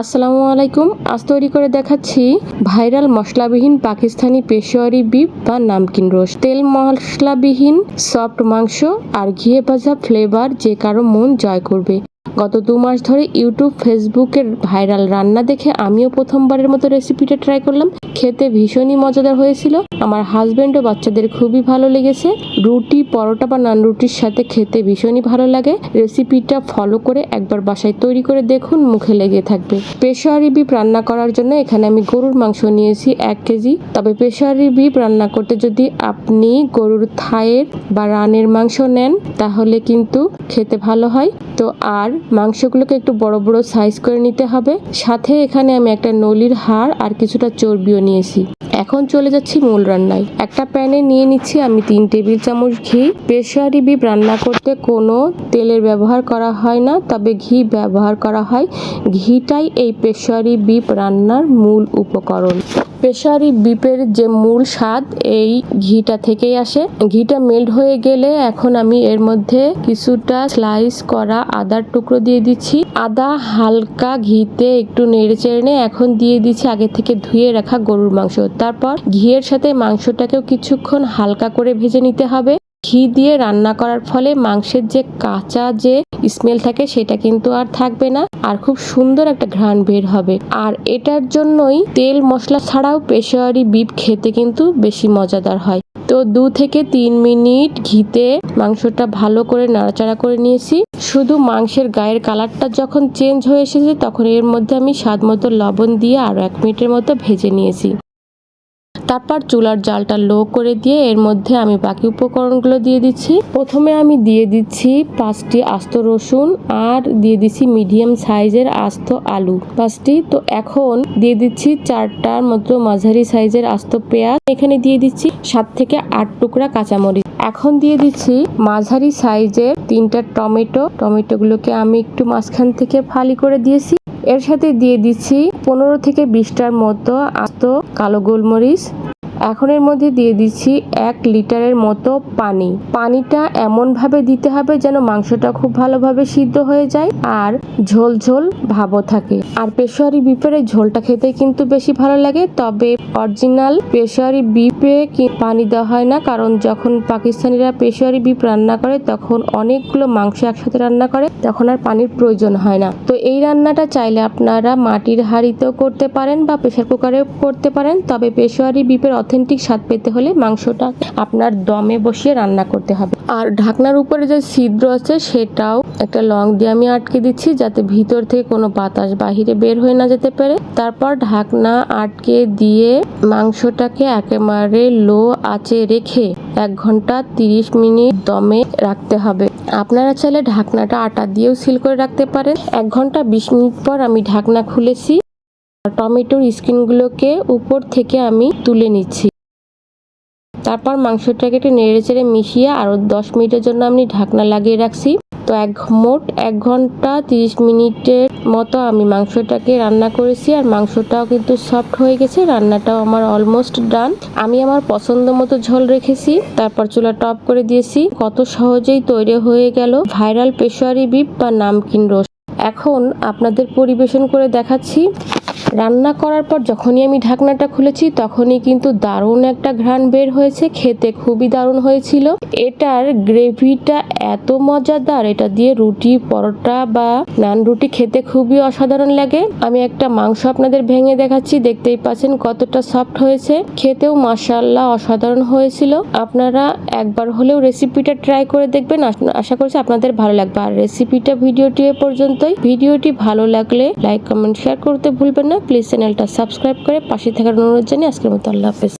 আসসালামু আলাইকুম। আজ তৈরি করে দেখাচ্ছি ভাইরাল মশলাবিহীন পাকিস্তানি পেশোয়ারি বিফ বা নামকিন রোস তেল মশলাবিহীন সফট মাংস আর ঘিয়ে ভাজা ফ্লেভার যে কারও মন জয় করবে। গত দু মাস ধরে ইউটিউব, ফেসবুকের ভাইরাল রান্না দেখে আমিও প্রথমবারের মতো রেসিপিটা ট্রাই করলাম। খেতে ভীষণই মজাদার হয়েছিল। আমার হাজবেন্ড ও বাচ্চাদের খুবই ভালো লেগেছে। রুটি, পরোটা বা নান রুটির সাথে খেতে ভীষণই ভালো লাগে। রেসিপিটা ফলো করে একবার বাসায় তৈরি করে দেখুন, মুখে লেগে থাকবে। পেশোয়ারি বিপ রান্না করার জন্য এখানে আমি গরুর মাংস নিয়েছি এক কেজি। তবে পেশোয়ারি বিপ রান্না করতে যদি আপনি গরুর থায়ের বা রানের মাংস নেন, তাহলে কিন্তু খেতে ভালো হয়। তো আর মাংসগুলোকে একটু বড় বড় সাইজ করে নিতে হবে। সাথে এখানে আমি একটা নলির হাড় আর কিছুটা চর্বিও নিয়েছি। এখন চলে যাচ্ছি মূল রান্নায়। একটা প্যানে নিয়ে নিচ্ছি আমি তিন টেবিল চামচ ঘি। পেশোয়ারি বিপ রান্না করতে কোনো তেলের ব্যবহার করা হয় না, তবে ঘি ব্যবহার করা হয়। ঘিটাই এই পেশোয়ারি বিপ রান্নার মূল উপকরণ। পেশারি বিপের যে মূল স্বাদ, এই ঘিটা থেকেই আসে। ঘিটা মেল্ট হয়ে গেলে এখন আমি এর মধ্যে কিছুটা স্লাইস করা আদার টুকরো দিয়ে দিচ্ছি। আদা হালকা ঘিতে একটু নেড়ে চেড়ে এখন দিয়ে দিচ্ছি আগে থেকে ধুয়ে রাখা গরুর মাংস। তারপর ঘিয়ের সাথে মাংসটাকেও কিছুক্ষণ হালকা করে ভেজে নিতে হবে। ঘি দিয়ে রান্না করার ফলে মাংসের যে কাঁচা যে স্মেল থাকে সেটা কিন্তু আর থাকবে না। আর খুব সুন্দর একটা ঘ্রাণ বের হবে। আর এটার জন্যই তেল মশলা ছাড়াও পেশোয়ারি বিপ খেতে কিন্তু বেশি মজাদার হয়। তো দু থেকে তিন মিনিট ঘিতে মাংসটা ভালো করে নাড়াচাড়া করে নিয়েছি। শুধু মাংসের গায়ের কালারটা যখন চেঞ্জ হয়ে এসেছে, তখন এর মধ্যে আমি স্বাদ মতো লবণ দিয়ে আরও এক মিনিটের মতো ভেজে নিয়েছি। তারপর চুলার জালটা লো করে দিয়ে এর মধ্যে আমি বাকি উপকরণগুলো দিয়ে দিচ্ছি। প্রথমে আমি দিয়ে দিচ্ছি পাঁচটি আস্ত রসুন আর দিয়ে দিচ্ছি মিডিয়াম সাইজের আস্ত আলু। পাঁচটি, তো এখন দিয়ে দিচ্ছি চারটার মতো মাঝারি সাইজের আস্ত পেঁয়াজ। এখানে দিয়ে দিচ্ছি সাত থেকে আট টুকরা কাঁচামরিচ। এখন দিয়ে দিচ্ছি মাঝারি সাইজের তিনটা টমেটো। টমেটোগুলোকে আমি একটু মাঝখান থেকে ফালি করে দিয়েছি। এর সাথে দিয়ে দিচ্ছি পনেরো থেকে বিশটার মতো আস্ত কালো গোলমরিচ। এখন এর মধ্যে দিয়ে দিচ্ছি এক লিটারের মতো পানি। পানিটা এমনভাবে দিতে হবে যেন মাংসটা খুব ভালোভাবে সিদ্ধ হয়ে যায় আর ঝোল ঝোল ভাবও থাকে। আর পেশোয়ারি বিপের ঝোলটা খেতে কিন্তু বেশি ভালো লাগে, তবে অরিজিনাল পেশোয়ারি বিপে কি- পানি দেওয়া হয় না, কারণ যখন পাকিস্তানিরা পেশোয়ারি বিপ রান্না করে, তখন অনেকগুলো মাংস একসাথে রান্না করে, তখন আর পানির প্রয়োজন হয় না। তো এই রান্নাটা চাইলে আপনারা মাটির হাঁড়িতেও করতে পারেন বা প্রেশার কুকারেও করতে পারেন, তবে পেশোয়ারি বিপের অথেন্টিক স্বাদ পেতে হলে মাংসটা আপনার দমে বসিয়ে রান্না করতে হবে। আর ঢাকনার উপরে যে ছিদ্র আছে, সেটাও একটা লং দিয়ে আমি আটকে দিচ্ছি যাতে ভিতর থেকে কোনো বাতাস বাহিরে বের হয়ে না যেতে পারে। তারপর ঢাকনা আটকে দিয়ে মাংসটাকে একেবারে লো আঁচে রেখে এক ঘণ্টা তিরিশ মিনিট দমে রাখতে হবে। আপনারা চাইলে ঢাকনাটা আটা দিয়েও সিল করে রাখতে পারেন। এক ঘণ্টা বিশ মিনিট পর আমি ঢাকনা খুলেছি। টমেটোর স্কিনগুলোকে উপর থেকে আমি তুলে নিচ্ছি। তারপর মাংসটাকে একটু নেড়ে চেড়ে মিশিয়ে আরও দশ মিনিটের জন্য আমি ঢাকনা লাগিয়ে রাখছি। তো এক মোট এক ঘণ্টা তিরিশ মিনিটের মতো আমি মাংসটাকে রান্না করেছি আর মাংসটাও কিন্তু সফট হয়ে গেছে, রান্নাটাও আমার অলমোস্ট ডান আমি আমার পছন্দ মতো ঝোল রেখেছি, তারপর চুলা টপ করে দিয়েছি। কত সহজেই তৈরি হয়ে গেল ভাইরাল পেশোয়ারি বিপ বা নামকিন রোস্ট। এখন আপনাদের পরিবেশন করে দেখাচ্ছি। রান্না করার পর যখনই আমি ঢাকনাটা খুলেছি, তখনই কিন্তু দারুণ একটা ঘ্রাণ বের হয়েছে, খেতে খুবই দারুণ হয়েছিল। এটার গ্রেভিটা এত মজাদার, এটা দিয়ে রুটি, পরোটা বা নান রুটি খেতে খুবই অসাধারণ লাগে। আমি একটা মাংস আপনাদের ভেঙে দেখাচ্ছি, দেখতেই পাচ্ছেন কতটা সফট হয়েছে। খেতেও মাসাল্লাহ অসাধারণ হয়েছিল। আপনারা একবার হলেও রেসিপিটা ট্রাই করে দেখবেন। আশা করছি আপনাদের ভালো লাগবে। আর রেসিপিটা ভিডিওটি এ পর্যন্তই। ভিডিওটি ভালো লাগলে লাইক, কমেন্ট, শেয়ার করতে ভুলবেন না। প্লিজ চ্যানেলটা সাবস্ক্রাইব করে পাশে থাকার অনুরোধ জানিয়ে আজকের মতো আল্লাহ হাফেজ।